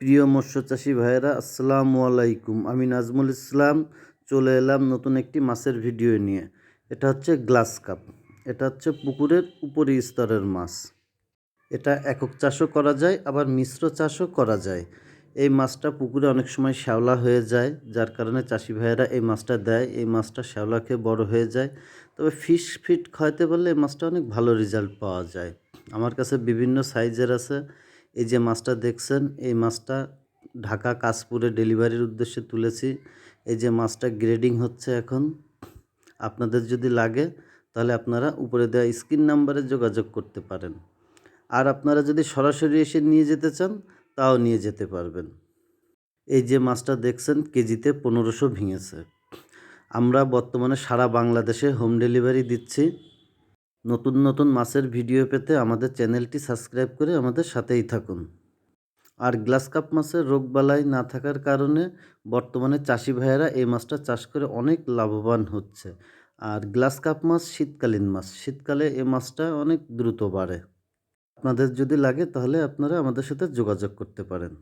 প্রিয় মৎস্যচাষী ভাইয়েরা, আসসালামু আলাইকুম। আমি নাজমুল ইসলাম, চলে এলাম নতুন একটি মাছের ভিডিও নিয়ে। এটা হচ্ছে গ্লাস কাপ। এটা হচ্ছে পুকুরের উপরি স্তরের মাছ। এটা একক চাষও করা যায়, আবার মিশ্র চাষও করা যায়। এই মাছটা পুকুরে অনেক সময় শ্যাওলা হয়ে যায়, যার কারণে চাষি ভাইয়েরা এই মাছটা দেয়। এই মাছটা শ্যাওলা খেয়ে বড় হয়ে যায়। তবে ফিশ ফিট খাওয়াতে পারলে এই মাছটা অনেক ভালো রেজাল্ট পাওয়া যায়। আমার কাছে বিভিন্ন সাইজের আছে। এই যে মাছটা দেখছেন, এই মাছটা ঢাকা কাশপুরে ডেলিভারির উদ্দেশ্যে তুলেছি। এই যে মাছটা গ্রেডিং হচ্ছে এখন। আপনাদের যদি লাগে, তাহলে আপনারা উপরে দেওয়া স্ক্রিন নাম্বারে যোগাযোগ করতে পারেন। আর আপনারা যদি সরাসরি এসে নিয়ে যেতে চান, তাও নিয়ে যেতে পারবেন। এই যে মাছটা দেখছেন, কেজিতে পনেরোশো ভেঙেছে। আমরা বর্তমানে সারা বাংলাদেশে হোম ডেলিভারি দিচ্ছি। নতুন নতুন মাছের ভিডিও পেতে আমাদের চ্যানেলটি সাবস্ক্রাইব করে আমাদের সাথেই থাকুন। আর গ্লাস কাপ মাছের রোগবালাই না থাকার কারণে বর্তমানে চাষি ভাইয়েরা এই মাছটা চাষ করে অনেক লাভবান হচ্ছে। আর গ্লাস কাপ মাছ শীতকালীন মাছ, শীতকালে এই মাছটা অনেক দ্রুত বাড়ে। আপনাদের যদি লাগে তাহলে আপনারা আমাদের সাথে যোগাযোগ করতে পারেন।